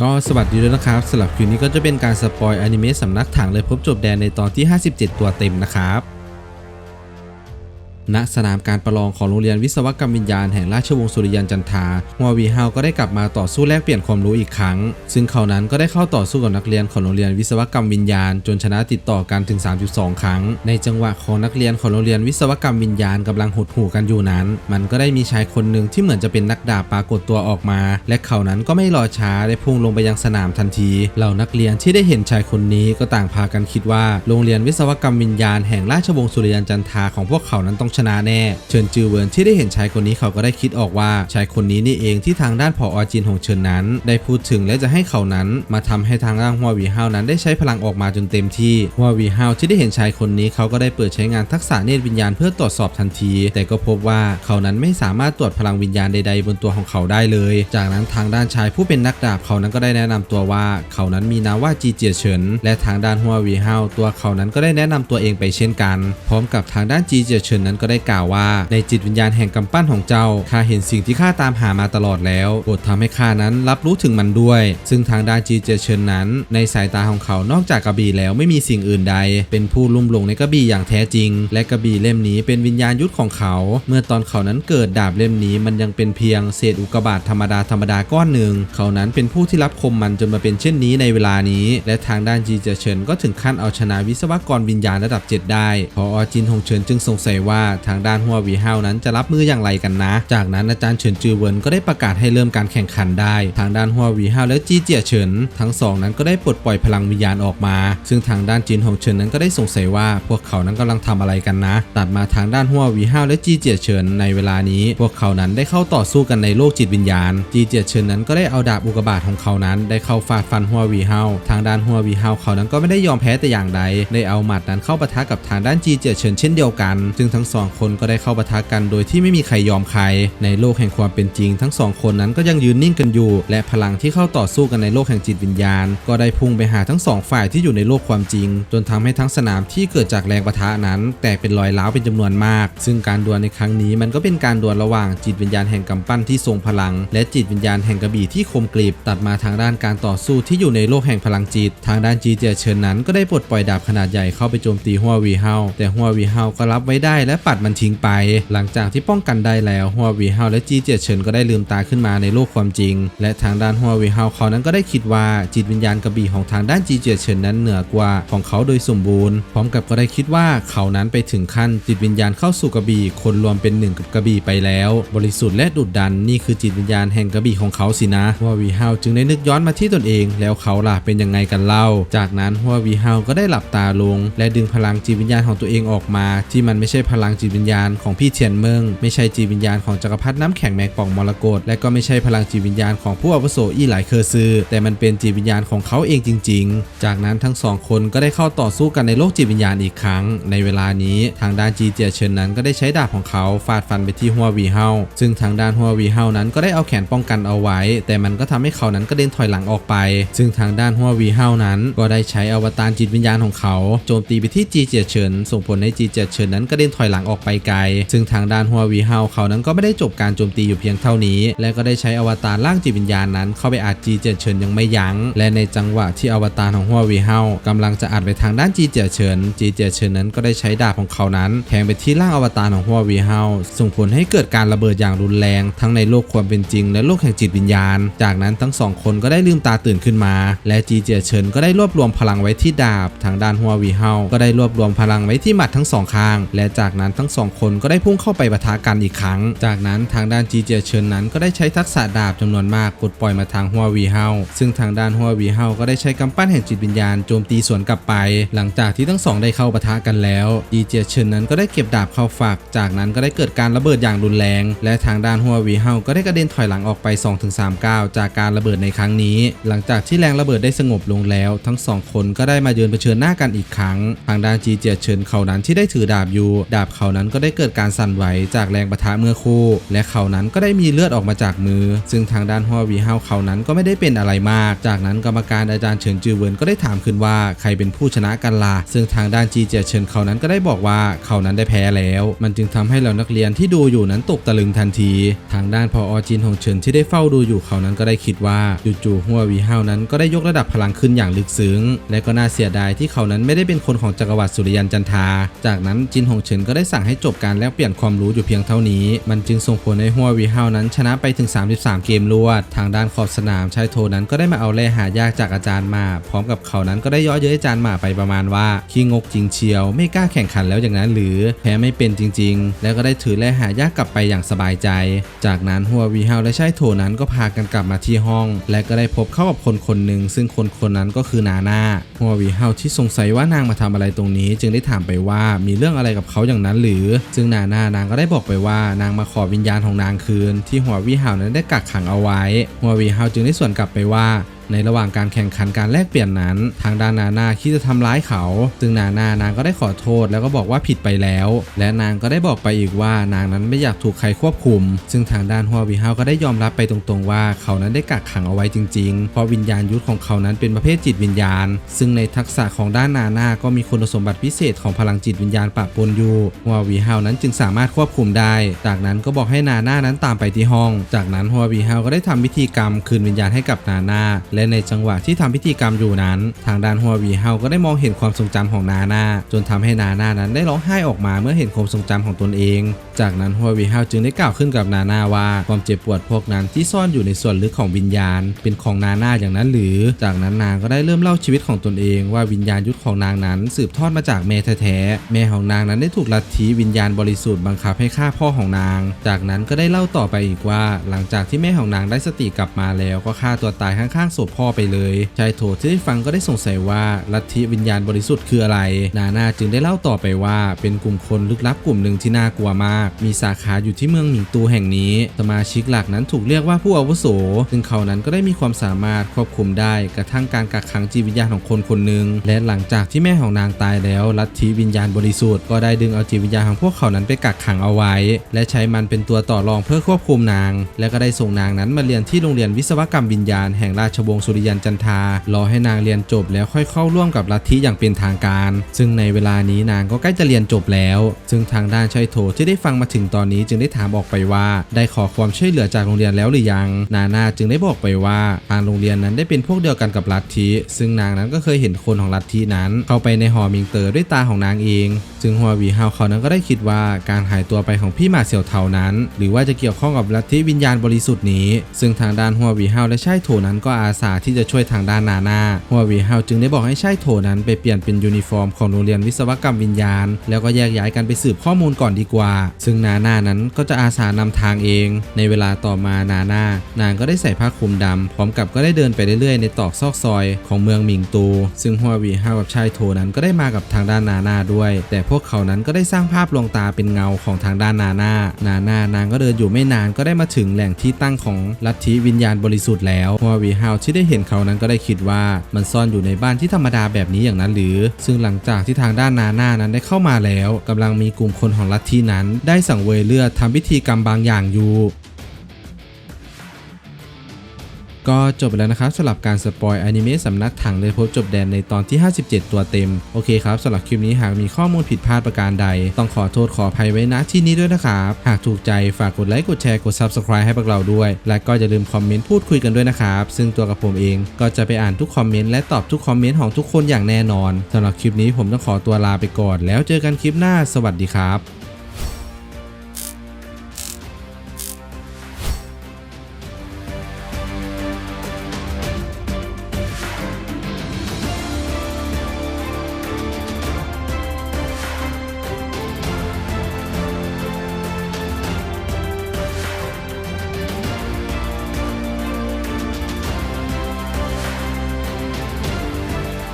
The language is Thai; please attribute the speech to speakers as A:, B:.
A: ก็สวัสดีด้วยนะครับสำหรับคลิปนี้ก็จะเป็นการสปอยอนิเมะสำนักถังเลยพบจบแดนในตอนที่ 57 ตัวเต็มนะครับ ณสนามการประลองของโรงเรียนวิศวกรรมวิญญาณแห่งราชวงศ์สุริยันจันทาฮัววีฮาวก็ได้กลับมาต่อสู้แลกเปลี่ยนความรู้อีกครั้ง ซึ่งเขานั้นก็ได้เข้าต่อสู้กับนักเรียนของโรงเรียนวิศวกรรมวิญญาณ จนชนะติดต่อกันถึง 32 ครั้ง ในจังหวะของนักเรียนของโรงเรียนวิศวกรรมวิญญาณกำลังหดหู่กันอยู่นั้น มันก็ได้มีชายคนหนึ่งที่เหมือนจะเป็นนักดาบปรากฏตัวออกมา และเขานั้นก็ไม่รอช้าได้พุ่งลงไปยังสนามทันที เหล่านักเรียนที่ได้เห็นชายคนนี้ก็ต่างพากันคิดว่า โรงเรียนวิศวกรรมวิญญาณแห่งราชวงศ์สุริยันจันทาของพวกเขานั้นต้องชนะแน่ เฉินจือเวินที่ได้เห็นชายคนนี้เขาก็ได้คิดออกว่าชายคนนี้นี่เองที่ทางด้านผออจินของเฉินนั้น ได้พูดถึงและจะให้เขานั้น มาทำให้ทางด้านฮัววีฮาวนั้นได้ใช้พลังออกมาจนเต็มที่ฮัววีฮาวที่ได้เห็นชายคนนี้เขาก็ได้เปิดใช้งานทักษะเนตรวิญญาณเพื่อตรวจสอบทันที แต่ก็พบว่าเขานั้นไม่สามารถตรวจพลังวิญญาณใดๆ บนตัวของเขาได้เลย จากนั้นทางด้านชายผู้เป็นนักดาบเขานั้นก็ได้แนะนำตัวว่า เขานั้นมีนามว่าจีเจียเฉินและทางด้านฮัววีฮาวตัวเขานั้นก็ได้แนะนำตัวเองไปเช่นกัน พร้อมกับทางด้านจีเจียเฉินนั้นก็ได้กล่าวว่า ในจิตวิญญาณแห่งกำปั้นของเจ้าข้าเห็นสิ่งที่ข้าตามหามาตลอดแล้วโปรดทำให้ข้านั้นรับรู้ถึงมันด้วย ซึ่งทางด้านจีเจียเฉินนั้น ในสายตาของเขานอกจากกระบี่แล้วไม่มีสิ่งอื่นใด เป็นผู้ลุ่มหลงในกระบี่อย่างแท้จริง และกระบี่เล่มนี้เป็นวิญญาณยุทธของเขา เมื่อตอนเขานั้นเกิดดาบเล่มนี้มันยังเป็นเพียงเศษอุกกาบาตธรรมดาธรรมดาก้อนหนึ่ง เขานั้นเป็นผู้ที่รับคมมันจนมาเป็นเช่นนี้ในเวลานี้ และทางด้านจีเจียเฉินก็ถึงขั้นเอาชนะวิศวกรวิญญาณระดับ 7 ได้พออจินฮงเฉินจึงสงสัยว่าทางด้านหัววีฮาวนั้นจะรับมืออย่างไรกันนะ จากนั้นอาจารย์เฉินจือเวินก็ได้ประกาศให้เริ่มการแข่งขันได้ ทางด้านหัววีฮาวและจีเจียเฉินทั้งสองนั้นก็ได้ปลดปล่อยพลังวิญญาณออกมา ซึ่งทางด้านจินฮงเฉินนั้นก็ได้สงสัยว่าพวกเขานั้นกำลังทำอะไรกันนะ ตัดมาทางด้านหัววีฮาวและจีเจียเฉินในเวลานี้ พวกเขานั้นได้เข้าต่อสู้กันในโลกจิตวิญญาณ จีเจียเฉินนั้นก็ได้เอาดาบอุกกาบาตของเขานั้น ได้เข้าฟาดฟันหัววีฮาวทางด้านหัววีฮาวเขานั้นก็ไม่ได้ยอมแพ้แต่อย่างใดได้เอาหมัดนั้นเข้าปะทะกับทางด้านจีเจียเฉินเช่นเดียวกัน ซึ่งทั้งสองคนก็ได้เข้าปะทะกันโดยที่ไม่มีใครยอมใคร ในโลกแห่งความเป็นจริง ทั้งสองคนนั้นก็ยังยืนนิ่งกันอยู่ และพลังที่เข้าต่อสู้กันในโลกแห่งจิตวิญญาณ ก็ได้พุ่งไปหาทั้งสองฝ่ายที่อยู่ในโลกความจริง จนทำให้ทั้งสนามที่เกิดจากแรงปะทะนั้น แตกเป็นรอยร้าวเป็นจำนวนมาก ซึ่งการดวลในครั้งนี้มันก็เป็นการดวลระหว่างจิตวิญญาณแห่งกำปั้นที่ทรงพลัง และจิตวิญญาณแห่งกระบี่ที่คมกริบตัดมาทางด้านการต่อสู้ที่อยู่ในโลกแห่งพลังจิต ทางด้านจีเจียเฉินนั้น ก็ได้ปลดปล่อยดาบขนาดใหญ่เข้าไปโจมตีฮัววีเฮาแต่ฮัววีเฮาก็รับไว้ได้และปัดมันทิ้งไป หลังจากที่ป้องกันได้แล้วฮัววีเฮาและจีเจียเฉินก็ได้ลืมตาขึ้นมาในโลกความจริง และทางด้านฮัววีเฮาเขานั้นก็ได้คิดว่าจิตวิญญาณกระบี่ของทางด้านจีเจียเฉินนั้นเหนือกว่าของเขาโดยสมบูรณ์ พร้อมกับก็ได้คิดว่าเขานั้นไปถึงขั้นจิตวิญญาณเข้าสู่กระบี่คนรวมเป็นหนึ่งกับกระบี่ไปแล้ว บริสุทธิ์และดุดดันนี่คือจิตวิญญาณแห่งกระบี่ของเขาสินะฮัววีเฮาจึงได้นึกย้อนมาที่ตนเอง แล้วเขาล่ะเป็นยังไงกันเล่า จากนั้นฮัววีเฮาก็ได้หลับตาลง และดึงพลังจิตวิญญาณของตัวเองออกมา ที่มันไม่ใช่พลังจิตวิญญาณของพี่เทียนเมิงไม่ใช่จิตวิญญาณของจักรพรรดิน้ำแข็งแมงป่องมรกตและก็ไม่ใช่พลังจิตวิญญาณของผู้อาวุโสอี้หลายเคอร์ซือ แต่มันเป็นจิตวิญญาณของเขาเองจริง ๆ จากนั้นทั้งสองคนก็ได้เข้าต่อสู้กันในโลกจิตวิญญาณอีกครั้ง ในเวลานี้ทางด้านจีเจียเฉินนั้นก็ได้ใช้ดาบของเขาฟาดฟันไปที่ฮัววีเฮาซึ่งทางด้านฮัววีเฮานั้นก็ได้เอาแขนป้องกันเอาไว้ แต่มันก็ทำให้เขานั้นกระเด็นถอยหลังออกไป ซึ่งทางด้านฮัววีเฮานั้น ก็ได้ใช้อวตารจิตวิญญาณของเขาโจมตีไปที่จีเจียเฉินส่งผลให้จีเจียเฉินนั้นกระเด็นถอยหลังออกไปไกล ซึ่งทางด้านฮัววีเฮาเขานั้นก็ไม่ได้จบการโจมตีอยู่เพียงเท่านี้ และก็ได้ใช้อวตารร่างจิตวิญญาณนั้นเข้าไปอัดจีเจเฉินยังไม่ยัง้ง และในจังหวะที่อวตารของฮัววีเฮากำลังจะอัดไปทางด้านจีเจเฉินจีเจเฉินนั้นก็ได้ใช้ดาบของเขานั้นแทงไปที่ร่างอวตารของฮัววีเฮาส่งผลให้เกิดการระเบิดอย่างรุนแรง ทั้งในโลกความเป็นจริง และโลกแห่งจิตวิญญาณ จากนั้นทั้งสองคนก็ได้ลืมตาตื่นขึ้นมา และจีเจเฉินก็ได้รวบรวมพลังไว้ที่ดาบ ทางด้านฮัววีเฮาก็ได้รวบรวมพลังไว้ที่หมัดทั้งสองข้าง และจากนั้นทั้งสองคนก็ได้พุ่งเข้าไปปะทะกันอีกครั้ง จากนั้นทางด้านจีเจียเฉินนั้นก็ได้ใช้ทักษะดาบจำนวนมากปลดปล่อยมาทางฮัววีเฮาซึ่งทางด้านฮัววีเฮาก็ได้ใช้กำปั้นแห่งจิตวิญญาณโจมตีสวนกลับไป หลังจากที่ทั้งสองได้เข้าปะทะกันแล้วจีเจียเฉินนั้นก็ได้เก็บดาบเข้าฝักจากนั้นก็ได้เกิดการระเบิดอย่างรุนแรง และทางด้านฮัววีเฮาก็ได้กระเด็นถอยหลังออกไป 2-3ก้าวจากการระเบิดในครั้งนี้ หลังจากที่แรงระเบิดได้สงบลงแล้ว ทั้งสองคนก็ได้มาเยือนเผชิญหน้ากันอีกครั้ง ทางด้านจีเจียเฉินเขานั้นที่ได้ถือดาบอยู่ ดาบเขาเขานั้นก็ได้เกิดการสั่นไหวจากแรงปะทะเมื่อคู่ และเขานั้นก็ได้มีเลือดออกมาจากมือ ซึ่งทางด้านฮัววีเฮาเขานั้นก็ไม่ได้เป็นอะไรมาก จากนั้นกรรมการอาจารย์เฉินจือเวินก็ได้ถามขึ้นว่าใครเป็นผู้ชนะกันล่ะซึ่งทางด้านจีเจียเฉินเขานั้นก็ได้บอกว่าเขานั้นได้แพ้แล้ว มันจึงทำให้เหล่านักเรียนที่ดูอยู่นั้นตกตะลึงทันที ทางด้านพออจินของเฉินที่ได้เฝ้าดูอยู่เขานั้นก็ได้คิดว่าจู่ๆฮัววีเฮานั้นก็ได้ยกระดับพลังขึ้นอย่างลึกซึ้ง และก็น่าเสียดายที่เขานั้นไม่ได้เป็นคนของจักรวรรดิสุริยันจันทา จากนั้นจินหงเฉินก็ได้สังให้จบการแลกเปลี่ยนความรู้อยู่เพียงเท่านี้ มันจึงส่งผลให้ฮัววีเฮานั้นชนะไปถึง 33 เกมรวด ทางด้านขอบสนามชายโทนั้นก็ได้มาเอาแร่หายากจากอาจารย์มา พร้อมกับเขานั้นก็ได้ย่อเย้ยอาจารย์มาไปประมาณว่าขี้งกจริงเชียว ไม่กล้าแข่งขันแล้วอย่างนั้นหรือแพ้ไม่เป็นจริง ๆ แล้วก็ได้ถือแร่หายากกลับไปอย่างสบายใจ จากนั้นฮัววีเฮาและชายโทนั้นก็พากันกลับมาที่ห้อง และก็ได้พบเข้ากับคนคนหนึ่งซึ่งคนคนนั้นก็คือนาหน่าฮัววีเฮาที่สงสัยว่านางมาทำอะไรตรงนี้ จึงได้ถามไปว่ามีเรื่องอะไรกับเขาอย่างนั้นหรือซึ่งนาน่านางก็ได้บอกไปว่านางมาขอวิญญาณของนางคืน ที่หัววีเฮานั้นได้กักขังเอาไว้ หัววีเฮาจึงได้ส่วนกลับไปว่า ในระหว่างการแข่งขันการแลกเปลี่ยนนั้น ทางด้านนานาคิดจะทำร้ายเขา ซึ่งนานานางก็ได้ขอโทษแล้วก็บอกว่าผิดไปแล้ว และนางก็ได้บอกไปอีกว่านางนั้นไม่อยากถูกใครควบคุม ซึ่งทางด้านฮัววีเฮาก็ได้ยอมรับไปตรงๆว่าเขานั้นได้กักขังเอาไว้จริงๆ เพราะวิญญาณยุทธของเขานั้นเป็นประเภทจิตวิญญาณ ซึ่งในทักษะของด้านนานาก็มีคุณสมบัติพิเศษของพลังจิตวิญญาณปะปนอยู่ฮัววีเฮานั้นจึงสามารถควบคุมได้ จากนั้นก็บอกให้นานานั้นตามไปที่ห้อง จากนั้นฮัววีเฮาก็ได้ทำพิธีกรรมคืนวิญญาณให้กับนานาและในจังหวะที่ทำพิธีกรรมอยู่นั้น ทางด้านฮัววีเฮาก็ได้มองเห็นความทรงจำของนาน่าจนทำให้นาน่านั้นได้ร้องไห้ออกมาเมื่อเห็นความทรงจำของตนเอง จากนั้นฮัววีเฮาจึงได้กล่าวขึ้นกับนาน่าว่าความเจ็บปวดพวกนั้นที่ซ่อนอยู่ในส่วนลึกของวิญญาณ เป็นของนาน่าอย่างนั้นหรือ จากนั้นนางก็ได้เริ่มเล่าชีวิตของตนเองว่าวิญญาณยุทธของนางนั้นสืบทอดมาจากแม่แท้ๆแม่ของนางนั้นได้ถูกลัทธิวิญญาณบริสุทธิ์บังคับให้ฆ่าพ่อของนาง จากนั้นก็ได้เล่าต่อไปอีกว่า หลังจากที่แม่ของนางได้สติกลับมาแล้วก็ฆ่าตัวตายข้างๆศพพ่อไปเลยชายโถที่ได้ฟังก็ได้สงสัยว่าลัทธิวิญญาณบริสุทธิ์คืออะไร นาน่าจึงได้เล่าต่อไปว่า เป็นกลุ่มคนลึกลับกลุ่มหนึ่งที่น่ากลัวมาก มีสาขาอยู่ที่เมืองหมิงตูแห่งนี้ สมาชิกหลักนั้นถูกเรียกว่าผู้อาวุโส ซึ่งเขานั้นก็ได้มีความสามารถควบคุมได้กระทั่งการกักขังจิตวิญญาณของคนคนหนึ่งและหลังจากที่แม่ของนางตายแล้วลัทธิวิญญาณบริสุทธิ์ก็ได้ดึงเอาจิตวิญญาณของพวกเขานั้นไปกักขังเอาไว้ และใช้มันเป็นตัวต่อรองเพื่อควบคุมนาง และก็ได้ส่งนางนั้นมาเรียนที่โรงเรียนวิศวกรรมวิญญาณแห่งราชวงศ์สุริยันจันทารอให้นางเรียนจบแล้วค่อยเข้าร่วมกับลัทธิอย่างเป็นทางการ ซึ่งในเวลานี้นางก็ใกล้จะเรียนจบแล้ว ซึ่งทางด้านชัยโถที่ได้ฟังมาถึงตอนนี้จึงได้ถามออกไปว่า ได้ขอความช่วยเหลือจากโรงเรียนแล้วหรือยัง นานาจึงได้บอกไปว่าทางโรงเรียนนั้นได้เป็นพวกเดียวกันกับลัทธิซึ่งนางนั้นก็เคยเห็นคนของลัทธินั้น เข้าไปในหอมิงเตอร์ด้วยตาของนางเองซึ่งฮัววีฮาวเขานั้นก็ได้คิดว่าการหายตัวไปของพี่หมาเสี่ยวเทานั้น หรือว่าจะเกี่ยวข้องกับลัทธิวิญญาณบริสุทธิ์นี้ ซึ่งทางด้านฮัววีฮาวและชายโถนั้นก็อาสาที่จะช่วยทางด้านนานาฮัววีฮาจึงได้บอกให้ชายโถนั้นไปเปลี่ยนเป็นยูนิฟอร์มของโรงเรียนวิศวกรรมวิญญาณ แล้วก็แยกย้ายกันไปสืบข้อมูลก่อนดีกว่า ซึ่งนานานั้นก็จะอาสานำทางเอง ในเวลาต่อมานานา นางก็ได้ใส่ผ้าคลุมดำพร้อมกับก็ได้เดินไปเรื่อยๆ ในตอกซอกซอยของเมืองหมิงตู ซึ่งฮัววีฮากับชายโถนั้นก็ได้มากับทางด้านนานาด้วย แต่พวกเขานั้นก็ได้สร้างภาพลวงตาเป็นเงาของทางด้านนานานานา นางก็เดินอยู่ไม่นานก็ได้มาถึงแหล่งที่ตั้งของลัทธิวิญญาณบริสุทธิ์แล้วฮัววีฮาที่ได้เห็นเขานั้นก็ได้คิดว่ามันซ่อนอยู่ในบ้านที่ธรรมดาแบบนี้อย่างนั้นหรือ ซึ่งหลังจากที่ทางด้านนาหน้านั้นได้เข้ามาแล้วกำลังมีกลุ่มคนของลัทธินั้น ได้สังเวยเลือดทำพิธีกรรมบางอย่างอยู่ ก็จบไปแล้วนะครับสำหรับการสปอยอนิเมะสำนักถังเลยพบจบแดนในตอนที่ 57 ตัวเต็ม โอเคครับสำหรับคลิปนี้หากมีข้อมูลผิดพลาดประการใด ต้องขอโทษขออภัยไว้ณที่นี้ด้วยนะครับ หากถูกใจฝากกดไลค์กดแชร์กด Subscribe ให้พวกเราด้วย และก็อย่าลืมคอมเมนต์พูดคุยกันด้วยนะครับซึ่งตัวกับผมเองก็จะไปอ่านทุกคอมเมนต์และตอบทุกคอมเมนต์ของทุกคนอย่างแน่นอนสำหรับคลิปนี้ผมต้องขอตัวลาไปก่อน แล้วเจอกันคลิปหน้าสวัสดีครับ